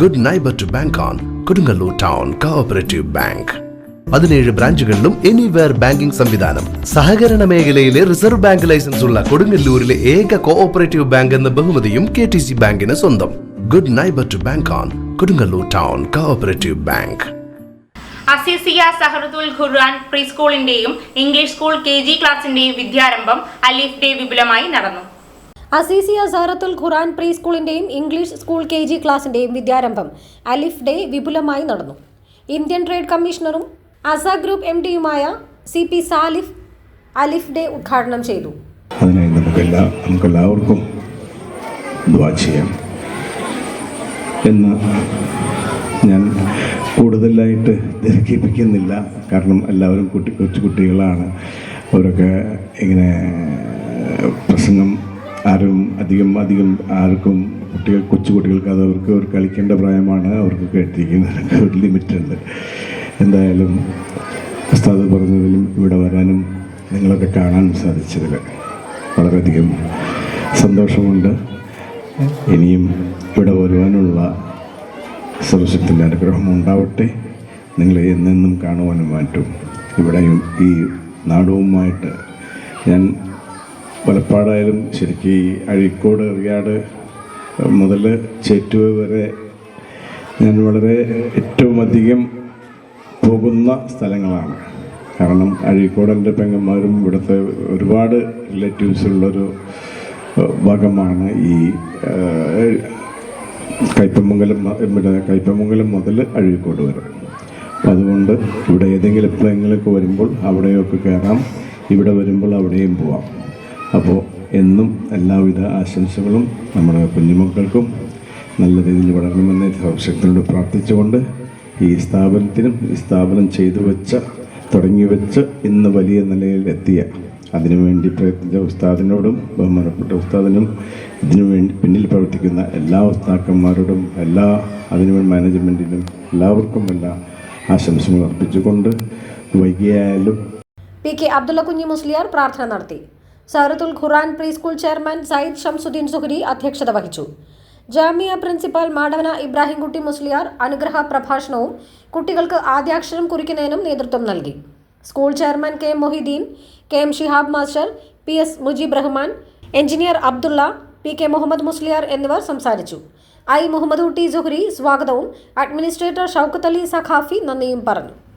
Good neighbour to bank on Kodungallur town cooperative bank പതിനേഴ് ബ്രാഞ്ചുകളിലും anywhere banking സംവിധാനം. സഹകരണ മേഖലയിലെ റിസർവ് ബാങ്ക് ലൈസൻസ് ഉള്ള കൊടുങ്ങല്ലൂരിലെ ഏക കോഓപ്പറേറ്റീവ് ബാങ്ക് എന്ന ബഹുമതിയും കെ ടി സി ബാങ്കിന് സ്വന്തം. Good neighbour to bank on Kodungallur town cooperative bank Azeezia Zahratul Quran pre സ്കൂളിന്റെയും English school K G ക്ലാസിന്റെയും വിദ്യാരംഭം അലിഫ് ഡേ വിപുലമായി നടന്നു. അസീസിയ അസാറത്തുൽ ഖുറാൻ പ്രീ സ്കൂളിന്റെയും ഇംഗ്ലീഷ് സ്കൂൾ കെ ജി ക്ലാസിന്റെയും വിദ്യാരംഭം അലിഫ് ഡേ വിപുലമായി നടന്നു. ഇന്ത്യൻ ട്രേഡ് കമ്മീഷണറും Asa group M ഡിയുമായ C P Salif Alif day ഉദ്ഘാടനം ചെയ്തു. എന്ന് ഞാൻ കൂടുതലായിട്ട് തിരക്കിപ്പിക്കുന്നില്ല കാരണം എല്ലാവരും കുട്ടി കൊച്ചു കുട്ടികളാണ്. അവരൊക്കെ ഇങ്ങനെ പ്രസംഗം അധികം അധികം ആർക്കും കുട്ടികൾ കൊച്ചു കുട്ടികൾക്ക് അത് അവർക്ക് അവർ കളിക്കേണ്ട പ്രായമാണ് അവർക്ക് കേട്ടിരിക്കുന്നതിനൊക്കെ ഒരു ലിമിറ്റുണ്ട്. എന്തായാലും ഉസ്താദ് പറഞ്ഞതിലും ഇവിടെ വരാനും നിങ്ങളൊക്കെ കാണാൻ സാധിച്ചതിൽ വളരെയധികം സന്തോഷമുണ്ട്. ഇനിയും ഇവിടെ വരുവാനുള്ള സർവശക്തിന്റെ അനുഗ്രഹം ഉണ്ടാവട്ടെ. നിങ്ങളെ എന്നെന്നും കാണുവാനും മാറ്റും. ഇവിടെയും ഈ നാടവുമായിട്ട് ഞാൻ പലപ്പാടായാലും ശരിക്കും ഈ അഴീക്കോട് റിയാട് മുതൽ ചേറ്റുവ വരെ ഞാൻ വളരെ ഏറ്റവും അധികം പോകുന്ന സ്ഥലങ്ങളാണ്. കാരണം അഴീക്കോട് എന്റെ പെങ്ങന്മാരും ഇവിടുത്തെ ഒരുപാട് റിലേറ്റീവ്സുള്ളൊരു ഭാഗമാണ് ഈ കയ്പമംഗലം ഇവിടെ കയ്പമംഗലം മുതൽ അഴീക്കോട് വരെ. അതുകൊണ്ട് ഇവിടെ ഏതെങ്കിലും എപ്പോഴെങ്കിലുമൊക്കെ വരുമ്പോൾ അവിടെയൊക്കെ കയറാം. ഇവിടെ വരുമ്പോൾ അവിടെയും പോവാം. അപ്പോൾ എന്നും എല്ലാവിധ ആശംസകളും നമ്മുടെ കുഞ്ഞുമക്കൾക്കും നല്ല രീതിയിൽ വളരണമെന്ന് സർവശക്തിനോട് പ്രാർത്ഥിച്ചുകൊണ്ട് ഈ സ്ഥാപനത്തിനും ഈ സ്ഥാപനം ചെയ്തു വെച്ച തുടങ്ങി വെച്ച് ഇന്ന് വലിയ നിലയിൽ എത്തിയ അതിനുവേണ്ടി പ്രയത്നിച്ച ഉസ്താദിനോടും ബഹുമാനപ്പെട്ട ഉസ്താദിനും ഇതിനു വേണ്ടി പിന്നിൽ പ്രവർത്തിക്കുന്ന എല്ലാ ഉസ്താക്കന്മാരോടും എല്ലാ അതിനുവേണ്ടി മാനേജ്മെന്റിനും എല്ലാവർക്കും എല്ലാ ആശംസകൾ അർപ്പിച്ചുകൊണ്ട് വൈകിയായാലും പി കെ അബ്ദുള്ള കുഞ്ഞി മുസ്ലിയാർ പ്രാർത്ഥന നടത്തി. Sarathul Quran pre school chairman Sayyid Shamsuddin Suhari അധ്യക്ഷത വഹിച്ചു. ജാമിയ പ്രിൻസിപ്പാൾ മാടവന ഇബ്രാഹിംകുട്ടി മുസ്ലിയാർ അനുഗ്രഹ പ്രഭാഷണവും കുട്ടികൾക്ക് ആദ്യാക്ഷരം കുറിക്കുന്നതിനും നേതൃത്വം നൽകി. School chairman K Mohiddeen K M Shihab master P S Mujeeb Rahman engineer Abdulla P K Muhammad Musliyar എന്നിവർ സംസാരിച്ചു. ഐ മുഹമ്മദ് സുഹരി സ്വാഗതവും അഡ്മിനിസ്ട്രേറ്റർ ഷൗക്കത്ത് അലി സഖാഫി നന്ദിയും പറഞ്ഞു.